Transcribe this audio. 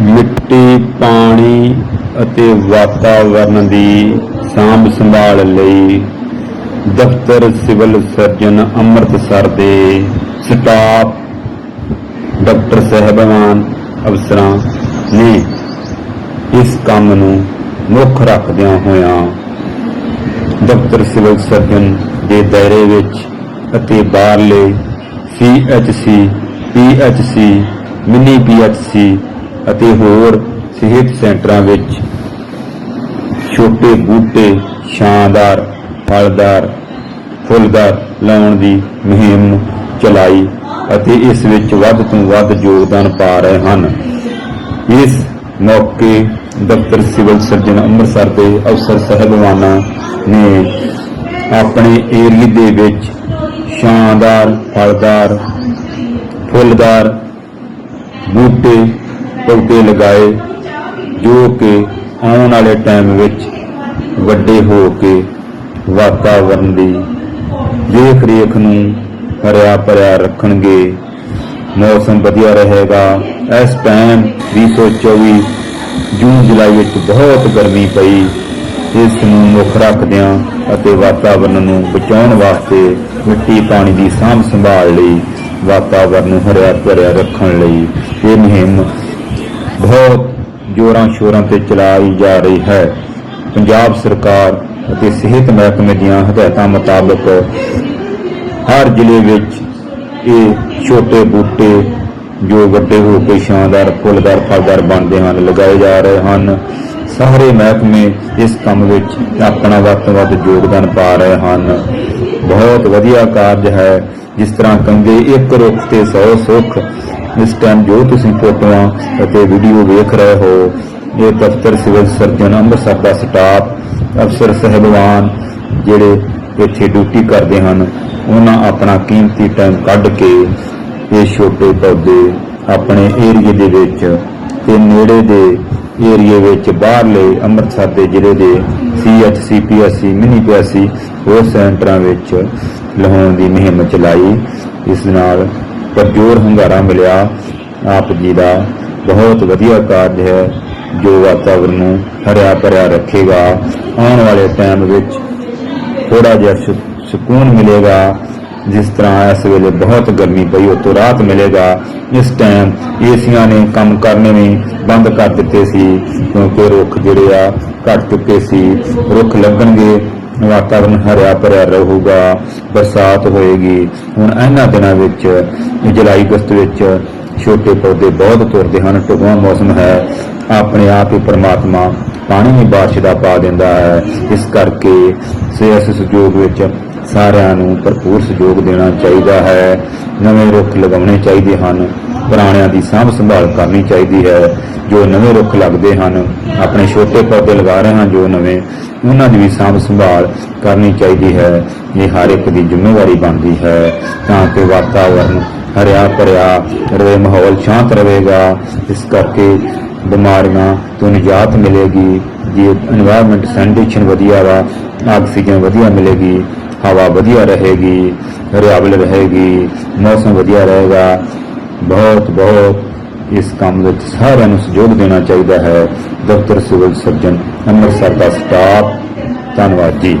ਮਿੱਟੀ, ਪਾਣੀ ਅਤੇ ਵਾਤਾਵਰਣ ਦੀ ਸਾਂਭ ਸੰਭਾਲ ਲਈ ਦਫ਼ਤਰ ਸਿਵਲ ਸਰਜਨ ਅੰਮ੍ਰਿਤਸਰ ਦੇ ਸਟਾਫ ਡਾਕਟਰ ਸਾਹਿਬਾਨ ਅਫਸਰਾਂ ਨੇ ਇਸ ਕੰਮ ਨੂੰ ਮੁੱਖ ਰੱਖਦਿਆਂ ਹੋਇਆਂ ਦਫ਼ਤਰ ਸਿਵਲ ਸਰਜਨ ਦੇ ਦਾਇਰੇ ਵਿੱਚ ਅਤੇ ਬਾਹਰਲੇ ਸੀਐਚਸੀ ਪੀਐਚਸੀ ਮਿਨੀ ਪੀਐਚਸੀ ਅਤੇ ਹੋਰ ਸਿਹਤ ਸੈਂਟਰਾਂ ਵਿੱਚ ਛੋਟੇ ਬੂਟੇ, ਛਾਂਦਾਰ, ਫਲਦਾਰ, ਫੁੱਲਦਾਰ ਲਾਉਣ ਦੀ ਮੁਹਿੰਮ ਚਲਾਈ ਅਤੇ ਇਸ ਵਿੱਚ ਵੱਧ ਤੋਂ ਵੱਧ ਯੋਗਦਾਨ ਪਾ ਰਹੇ ਹਨ। ਇਸ ਮੌਕੇ ਦਫ਼ਤਰ ਸਿਵਲ ਸਰਜਨ ਅੰਮ੍ਰਿਤਸਰ ਦੇ ਅਫਸਰ ਸਾਹਿਬਾਨਾਂ ਨੇ ਆਪਣੇ ਏਰੀਏ ਦੇ ਵਿੱਚ ਸ਼ਾਨਦਾਰ ਫਲਦਾਰ, ਫੁੱਲਦਾਰ ਬੂਟੇ ਪੌਦੇ ਲਗਾਏ, ਜੋ ਕਿ ਆਉਣ ਵਾਲੇ ਟਾਈਮ ਵਿੱਚ ਵੱਡੇ ਹੋ ਕੇ ਵਾਤਾਵਰਣ ਦੀ ਦੇਖ ਰੇਖ ਨੂੰ ਹਰਿਆ ਭਰਿਆ ਰੱਖਣਗੇ। ਮੌਸਮ ਵਧੀਆ ਰਹੇਗਾ। ਇਸ ਟਾਈਮ 2024 ਜੂਨ, ਜੁਲਾਈ ਵਿੱਚ ਬਹੁਤ ਗਰਮੀ ਪਈ। ਇਸ ਨੂੰ ਮੁੱਖ ਰੱਖਦਿਆਂ ਅਤੇ ਵਾਤਾਵਰਨ ਨੂੰ ਬਚਾਉਣ ਵਾਸਤੇ ਮਿੱਟੀ ਪਾਣੀ ਦੀ ਸਾਂਭ ਸੰਭਾਲ ਲਈ ਵਾਤਾਵਰਨ ਨੂੰ ਹਰਿਆ ਭਰਿਆ ਰੱਖਣ ਲਈ ਇਹ ਮੁਹਿੰਮ ਬਹੁਤ ਜੋਰਾਂ ਸ਼ੋਰਾਂ ਤੇ ਚਲਾਈ ਜਾ ਰਹੀ ਹੈ। ਪੰਜਾਬ ਸਰਕਾਰ ਅਤੇ ਸਿਹਤ ਮਹਿਕਮੇ ਦੀਆਂ ਹਦਾਇਤਾਂ ਮੁਤਾਬਕ ਹਰ ਜ਼ਿਲ੍ਹੇ ਵਿੱਚ ਇਹ ਛੋਟੇ ਬੂਟੇ ਜੋ ਵੱਡੇ ਹੋ ਕੇ ਸ਼ਾਨਦਾਰ ਫੁੱਲਦਾਰ ਫਲਦਾਰ ਬਣਦੇ ਹਨ, ਲਗਾਏ ਜਾ ਰਹੇ ਹਨ। ਸਾਰੇ ਮਹਿਕਮੇ ਇਸ ਕੰਮ ਵਿੱਚ ਆਪਣਾ ਵੱਧ ਤੋਂ ਵੱਧ ਯੋਗਦਾਨ ਪਾ ਰਹੇ ਹਨ। ਬਹੁਤ ਵਧੀਆ ਕਾਰਜ ਹੈ। ਜਿਸ ਤਰ੍ਹਾਂ ਕਹਿੰਦੇ ਇੱਕ ਰੁੱਖ ਤੇ 100 ਸੁੱਖ ਇਸ ਟਾਈਮ ਜੋ ਤੁਸੀਂ ਫੋਟੋਆਂ ਅਤੇ ਵੀਡੀਓ ਵੇਖ ਰਹੇ ਹੋ, ਇਹ ਦਫ਼ਤਰ ਸਿਵਲ ਸਰਜਨ ਅੰਮ੍ਰਿਤਸਰ ਦਾ ਸਟਾਫ ਅਫਸਰ ਸਹਿਬਾਨ, ਜਿਹੜੇ ਇੱਥੇ ਡਿਊਟੀ ਕਰਦੇ ਹਨ, ਉਹਨਾਂ ਆਪਣਾ ਕੀਮਤੀ ਟਾਈਮ ਕੱਢ ਕੇ ਇਹ ਛੋਟੇ ਪੌਦੇ ਆਪਣੇ ਏਰੀਏ ਦੇ ਵਿੱਚ ਤੇ ਨੇੜੇ ਦੇ ਏਰੀਏ ਵਿੱਚ ਬਾਹਰਲੇ ਅੰਮ੍ਰਿਤਸਰ ਦੇ ਜ਼ਿਲ੍ਹੇ ਦੇ ਸੀਐਚਸੀ ਪੀਐਸਸੀ ਮਿਨੀ ਪੀਐਸਸੀ ਹੋਰ ਸੈਂਟਰਾਂ ਵਿੱਚ ਲਹਾਉਣ ਦੀ ਮੁਹਿੰਮ ਚਲਾਈ। ਇਸ ਨਾਲ ਪਰਜੋਰ ਹੰਗਾਰਾ ਮਿਲਿਆ। ਆਪ ਜੀ ਦਾ ਬਹੁਤ ਵਧੀਆ ਕਾਰਜ ਹੈ। ਜੋ ਵਾਤਾਵਰਨ ਨੂੰ ਹਰਿਆ ਭਰਿਆ ਰੱਖੇਗਾ। ਆਉਣ ਵਾਲੇ ਟਾਈਮ ਵਿੱਚ ਥੋੜਾ ਜਿਹਾ ਸੁ- ਸਕੂਨ ਮਿਲੇਗਾ। ਜਿਸ ਤਰ੍ਹਾਂ ਇਸ ਵੇਲੇ ਬਹੁਤ ਗਰਮੀ ਪਈ ਉਹ ਤੋਂ ਰਾਹਤ ਮਿਲੇਗਾ। ਇਸ ਟਾਈਮ ਏਸੀਆਂ ਨੇ ਕੰਮ ਕਰਨੇ ਵੀ ਬੰਦ ਕਰ ਦਿੱਤੇ ਸੀ। ਕਿਉਂਕਿ ਰੁੱਖ ਜਿਹੜੇ ਆ, ਘਟ ਚੁੱਕੇ ਸੀ। ਰੁੱਖ ਲੱਗਣਗੇ। ਵਾਤਾਵਰਨ ਹਰਿਆ ਭਰਿਆ ਰਹੂਗਾ, ਬਰਸਾਤ ਹੋਏਗੀ। ਹੁਣ ਇਹਨਾਂ ਦਿਨਾਂ ਵਿੱਚ, ਜੁਲਾਈ ਅਗਸਤ ਵਿੱਚ ਛੋਟੇ ਪੌਦੇ ਬਹੁਤ ਤੁਰਦੇ ਹਨ, ਢੁਕਵਾਂ ਮੌਸਮ ਹੈ। ਆਪਣੇ ਆਪ ਹੀ ਪਰਮਾਤਮਾ ਪਾਣੀ ਵੀ ਬਾਰਿਸ਼ ਦਾ ਪਾ ਦਿੰਦਾ ਹੈ। ਇਸ ਕਰਕੇ ਸਿਹਤ ਸਹਿਯੋਗ ਵਿੱਚ ਸਾਰਿਆਂ ਨੂੰ ਭਰਪੂਰ ਸਹਿਯੋਗ ਦੇਣਾ ਚਾਹੀਦਾ ਹੈ। ਨਵੇਂ ਰੁੱਖ ਲਗਾਉਣੇ ਚਾਹੀਦੇ ਹਨ। ਪੁਰਾਣਿਆਂ ਦੀ ਸਾਂਭ ਸੰਭਾਲ ਕਰਨੀ ਚਾਹੀਦੀ ਹੈ। ਜੋ ਨਵੇਂ ਰੁੱਖ ਲੱਗਦੇ ਹਨ, ਆਪਣੇ ਛੋਟੇ ਪੌਦੇ ਲਗਾ ਰਹੇ ਹਨ ਜੋ ਨਵੇਂ ਉਹਨਾਂ ਦੀ ਵੀ ਸਾਂਭ ਸੰਭਾਲ ਕਰਨੀ ਚਾਹੀਦੀ ਹੈ। ਇਹ ਹਰ ਇੱਕ ਦੀ ਜ਼ਿੰਮੇਵਾਰੀ ਬਣਦੀ ਹੈ। ਤਾਂ ਕਿ ਵਾਤਾਵਰਨ ਹਰਿਆ ਭਰਿਆ ਰਵੇ, ਮਾਹੌਲ ਸ਼ਾਂਤ ਰਹੇਗਾ। ਇਸ ਕਰਕੇ ਬਿਮਾਰੀਆਂ ਤੋਂ ਨਿਜਾਤ ਮਿਲੇਗੀ। ਜੇ এনवायरमेंट ਕੰਡੀਸ਼ਨ ਵਧੀਆ ਵਾ, ਆਕਸੀਜਨ ਵਧੀਆ ਮਿਲੇਗੀ, ਹਵਾ ਵਧੀਆ ਰਹੇਗੀ, ਹਰਿਆਵਲ ਰਹੇਗੀ, ਮੌਸਮ ਵਧੀਆ ਰਹੇਗਾ। ਬਹੁਤ ਬਹੁਤ ਇਸ ਕੰਮ ਵਿੱਚ ਸਾਰਿਆਂ ਨੂੰ ਸਹਿਯੋਗ ਦੇਣਾ ਚਾਹੀਦਾ ਹੈ। ਦਫ਼ਤਰ ਸਿਵਲ ਸਰਜਨ ਅੰਮ੍ਰਿਤਸਰ ਦਾ ਸਟਾਫ। ਧੰਨਵਾਦ ਜੀ।